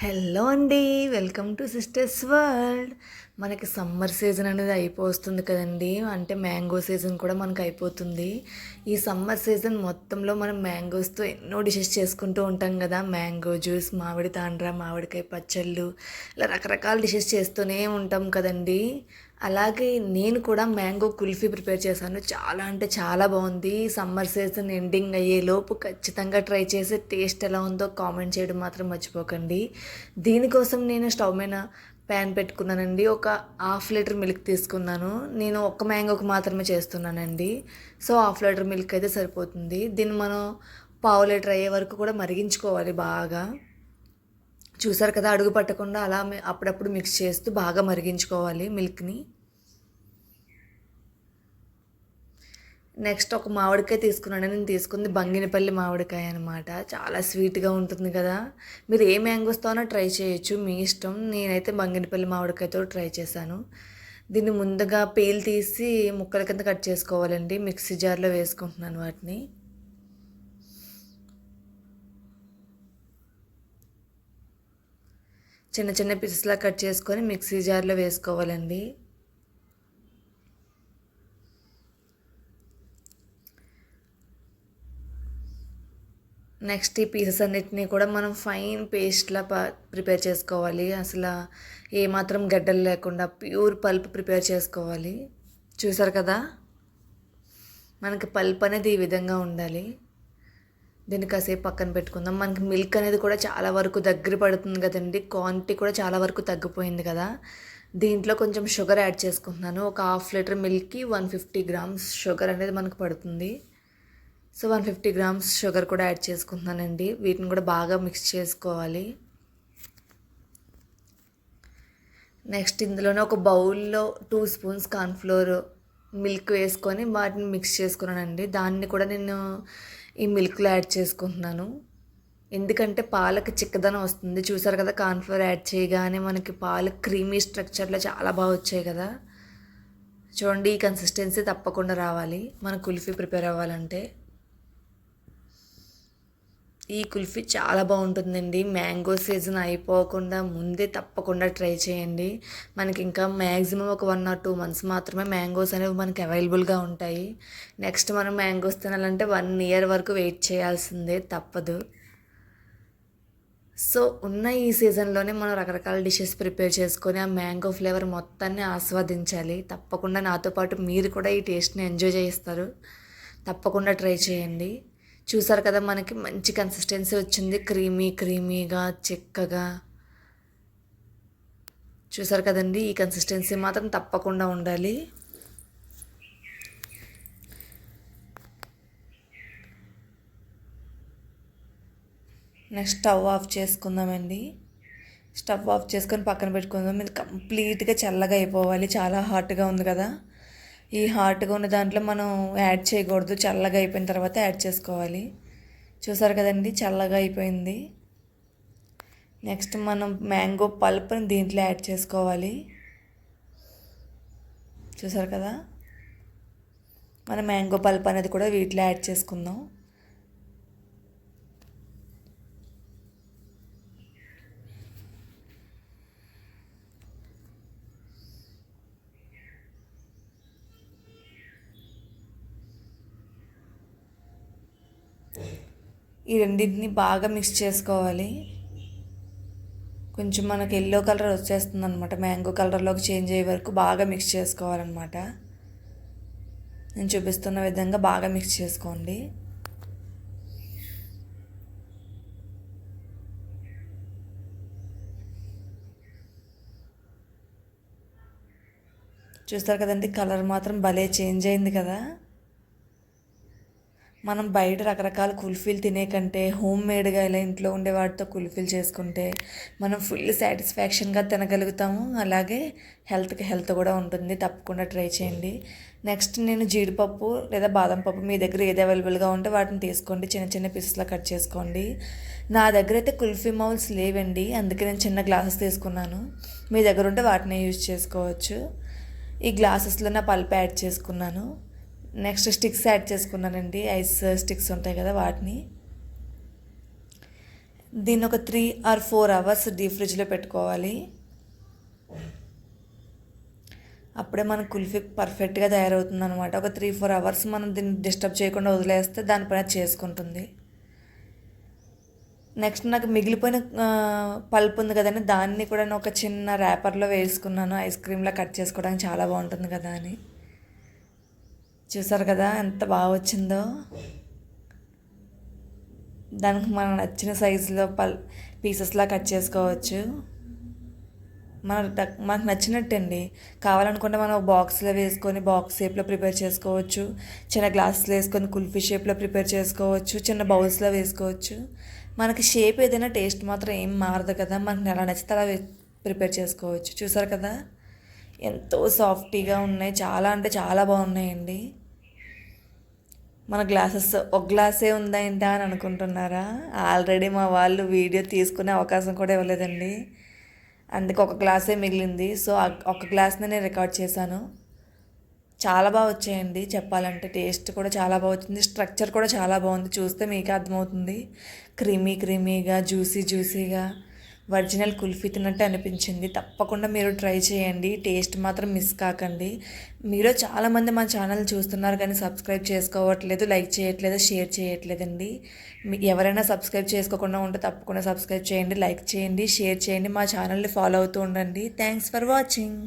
Hello అండి welcome to sisters world. మనకి summer season అనేది అయిపోతుంది కదండి అంటే మ్యాంగో సీజన్ కూడా మనకు అయిపోతుంది. ఈ సమ్మర్ సీజన్ మొత్తంలో మనం మ్యాంగోస్తో ఎన్నో డిషెస్ చేసుకుంటూ ఉంటాం కదా. మ్యాంగో జ్యూస్ మామిడి తాండ్ర మామిడికాయ పచ్చళ్ళు ఇలా రకరకాల డిషెస్ చేస్తూనే ఉంటాం కదండి. అలాగే నేను కూడా మ్యాంగో కుల్ఫీ ప్రిపేర్ చేశాను. చాలా అంటే చాలా బాగుంది. సమ్మర్ సీజన్ ఎండింగ్ అయ్యేలోపు ఖచ్చితంగా ట్రై చేసి టేస్ట్ ఎలా ఉందో కామెంట్ చేయడం మాత్రం మర్చిపోకండి. దీనికోసం నేను స్టవ్ మీద ప్యాన్ పెట్టుకున్నానండి. ఒక హాఫ్ లీటర్ మిల్క్ తీసుకున్నాను. నేను ఒక్క మ్యాంగోకి మాత్రమే చేస్తున్నానండి. సో హాఫ్ లీటర్ మిల్క్ అయితే సరిపోతుంది. దీన్ని మనం పావు లీటర్ అయ్యే వరకు కూడా మరిగించుకోవాలి బాగా. చూసారు కదా అడుగు పట్టకుండా అలా అప్పుడప్పుడు మిక్స్ చేస్తూ బాగా మరిగించుకోవాలి మిల్క్ని నెక్స్ట్ ఒక మామిడికాయ తీసుకున్నాను. నేను తీసుకుంది బంగినపల్లి మామిడికాయ అనమాట చాలా స్వీట్గా ఉంటుంది కదా. మీరు ఏ మ్యాంగోస్తోనో ట్రై చేయొచ్చు మీ ఇష్టం. నేనైతే బంగినపల్లి మామిడికాయతో ట్రై చేశాను. దీన్ని ముందుగా పేలు తీసి ముక్కల కింద కట్ చేసుకోవాలండి. మిక్సీ జార్లో వేసుకుంటున్నాను వాటిని. చిన్న చిన్న పీసెస్లా కట్ చేసుకొని మిక్సీ జార్లో వేసుకోవాలండి. నెక్స్ట్ ఈ పీసెస్ అన్నిటినీ కూడా మనం ఫైన్ పేస్ట్లా ప్రిపేర్ చేసుకోవాలి. అసలు ఏమాత్రం గడ్డలు లేకుండా ప్యూర్ పల్ప్ ప్రిపేర్ చేసుకోవాలి. చూసారు కదా? మనకి పల్ప్ అనేది ఈ విధంగా ఉండాలి. దీన్ని కాసేపు పక్కన పెట్టుకుందాం. మనకి మిల్క్ అనేది కూడా చాలా వరకు దగ్గర పడుతుంది కదండి. క్వాంటిటీ కూడా చాలా వరకు తగ్గిపోయింది కదా. దీంట్లో కొంచెం షుగర్ యాడ్ చేసుకుంటున్నాను. ఒక హాఫ్ లీటర్ మిల్క్కి వన్ ఫిఫ్టీ గ్రామ్స్ షుగర్ అనేది మనకు పడుతుంది. So one fifty grams sugar కూడా యాడ్ చేసుకుంటున్నానండి. వీటిని కూడా బాగా మిక్స్ చేసుకోవాలి. నెక్స్ట్ ఇందులోనే ఒక బౌల్లో టూ స్పూన్స్ కార్న్ఫ్లోర్ మిల్క్ వేసుకొని వాటిని మిక్స్ చేసుకున్నానండి. దాన్ని కూడా నేను ఈ మిల్క్లో యాడ్ చేసుకుంటున్నాను. ఎందుకంటే పాలకి చిక్కదనం వస్తుంది. చూసారు కదా కార్న్ఫ్లోర్ యాడ్ చేయగానే మనకి పాలు క్రీమీ స్ట్రక్చర్లో చాలా బాగా వచ్చాయి కదా. చూడండి ఈ కన్సిస్టెన్సీ తప్పకుండా రావాలి. మన కుల్ఫీ ప్రిపేర్ అవ్వాలంటే. ఈ కుల్ఫీ చాలా బాగుంటుందండి. మ్యాంగో సీజన్ అయిపోకుండా ముందే తప్పకుండా ట్రై చేయండి. మనకి ఇంకా మ్యాక్సిమం ఒక వన్ ఆర్ టూ మంత్స్ మాత్రమే మ్యాంగోస్ అనేవి మనకి అవైలబుల్గా ఉంటాయి. నెక్స్ట్ మనం మ్యాంగోస్ తినాలంటే వన్ ఇయర్ వరకు వెయిట్ చేయాల్సిందే తప్పదు. సో ఉన్న ఈ సీజన్లోనే మనం రకరకాల డిషెస్ ప్రిపేర్ చేసుకొని ఆ మ్యాంగో ఫ్లేవర్ మొత్తాన్ని ఆస్వాదించాలి. తప్పకుండా నాతో పాటు మీరు కూడా ఈ టేస్ట్ని ఎంజాయ్ చేస్తారు తప్పకుండా ట్రై చేయండి. చూసారు కదా మనకి మంచి కన్సిస్టెన్సీ వచ్చింది. క్రీమీ క్రీమీగా చిక్కగా. చూసారు కదండి ఈ కన్సిస్టెన్సీ మాత్రం తప్పకుండా ఉండాలి. నెక్స్ట్ స్టవ్ ఆఫ్ చేసుకుందామండి. స్టవ్ ఆఫ్ చేసుకొని పక్కన పెట్టుకుందాం. ఇది కంప్లీట్గా చల్లగా అయిపోవాలి. చాలా హాట్గా ఉంది కదా. ఈ హార్ట్గా ఉన్న దాంట్లో మనం యాడ్ చేయకూడదు. చల్లగా అయిపోయిన తర్వాత యాడ్ చేసుకోవాలి. చూసారు కదండి? చల్లగా అయిపోయింది. నెక్స్ట్ మనం మ్యాంగో పల్ప్ని దీంట్లో యాడ్ చేసుకోవాలి. చూసారు కదా? మన మ్యాంగో పల్ప్ అనేది కూడా వీటిలో యాడ్ చేసుకుందాం. ఈ రెండింటిని బాగా మిక్స్ చేసుకోవాలి. కొంచెం మనకి ఎల్లో కలర్ వచ్చేస్తుంది అనమాట మ్యాంగో కలర్లోకి చేంజ్ అయ్యే వరకు బాగా మిక్స్ చేసుకోవాలన్నమాట. నేను చూపిస్తున్న విధంగా బాగా మిక్స్ చేసుకోండి. చూస్తారు కదండి కలర్ మాత్రం భలే చేంజ్ అయింది కదా. మనం బయట రకరకాల కుల్ఫీలు తినే కంటే హోమ్ మేడ్గా ఇలా ఇంట్లో ఉండే వాటితో కుల్ఫీలు చేసుకుంటే మనం ఫుల్ సాటిస్ఫాక్షన్గా తినగలుగుతాము. అలాగే హెల్త్కి హెల్త్ కూడా ఉంటుంది. తప్పకుండా ట్రై చేయండి. నెక్స్ట్ నేను జీడిపప్పు లేదా బాదం పప్పు మీ దగ్గర ఏది అవైలబుల్గా ఉంటే వాటిని తీసుకోండి. చిన్న చిన్న పీసెస్లో కట్ చేసుకోండి. నా దగ్గర అయితే కుల్ఫీ మౌల్స్ లేవండి. అందుకే నేను చిన్న గ్లాసెస్ తీసుకున్నాను. మీ దగ్గర ఉంటే వాటినే యూజ్ చేసుకోవచ్చు. ఈ గ్లాసెస్లో నా పల్ప్ యాడ్ చేసుకున్నాను. నెక్స్ట్ స్టిక్స్ యాడ్ చేసుకున్నానండి. ఐస్ స్టిక్స్ ఉంటాయి కదా వాటిని. దీన్ని ఒక three or four hours deep ఫ్రిడ్జ్లో పెట్టుకోవాలి. అప్పుడే మన కుల్ఫీ పర్ఫెక్ట్గా తయారవుతుంది అనమాట ఒక త్రీ ఫోర్ అవర్స్ మనం దీన్ని డిస్టర్బ్ చేయకుండా వదిలేస్తే దానిపైన చేసుకుంటుంది. నెక్స్ట్ నాకు మిగిలిపోయిన పల్ప్ ఉంది కదండి. దాన్ని కూడా నేను ఒక చిన్న ర్యాపర్లో వేసుకున్నాను. ఐస్ క్రీమ్లా కట్ చేసుకోవడానికి చాలా బాగుంటుంది కదా అని. చూసారు కదా ఎంత బాగా వచ్చిందో? దానికి మనం నచ్చిన సైజులో పల్ పీసెస్లా కట్ చేసుకోవచ్చు. మన మనకు నచ్చినట్టండి. కావాలనుకుంటే మనం బాక్స్లో వేసుకొని బాక్స్ షేప్లో ప్రిపేర్ చేసుకోవచ్చు. చిన్న గ్లాసులో వేసుకొని కుల్ఫీ షేప్లో ప్రిపేర్ చేసుకోవచ్చు. చిన్న బౌల్స్లో వేసుకోవచ్చు. మనకి షేప్ ఏదైనా టేస్ట్ మాత్రం ఏం మారదు కదా. మనకు ఎలా నచ్చితే అలా ప్రిపేర్ చేసుకోవచ్చు. చూసారు కదా? ఎంతో సాఫ్టీగా ఉన్నాయి. చాలా అంటే చాలా బాగున్నాయండి. మన గ్లాసెస్ ఒక గ్లాసే ఉందా ఏంటా అని అనుకుంటున్నారా? ఆల్రెడీ మా వాళ్ళు వీడియో తీసుకునే అవకాశం కూడా ఇవ్వలేదండి. అందుకు ఒక గ్లాసే మిగిలింది. సో ఒక గ్లాస్నే నేను రికార్డ్ చేశాను. చాలా బాగా వచ్చాయండి చెప్పాలంటే. టేస్ట్ కూడా చాలా బాగా వచ్చింది. స్ట్రక్చర్ కూడా చాలా బాగుంది. చూస్తే మీకే అర్థమవుతుంది. క్రీమీ క్రీమీగా జ్యూసీ జ్యూసీగా. ఒరిజినల్ కుల్ఫీ తిన్నట్టు అనిపించింది. తప్పకుండా మీరు ట్రై చేయండి. టేస్ట్ మాత్రం మిస్ కాకండి. మీరు చాలామంది మా ఛానల్ చూస్తున్నారు కానీ సబ్స్క్రైబ్ చేసుకోవట్లేదు లైక్ చేయట్లేదు షేర్ చేయట్లేదండి. ఎవరైనా సబ్స్క్రైబ్ చేసుకోకుండా ఉంటే తప్పకుండా సబ్స్క్రైబ్ చేయండి లైక్ చేయండి షేర్ చేయండి మా ఛానల్ని ఫాలో అవుతూ ఉండండి. Thanks for watching.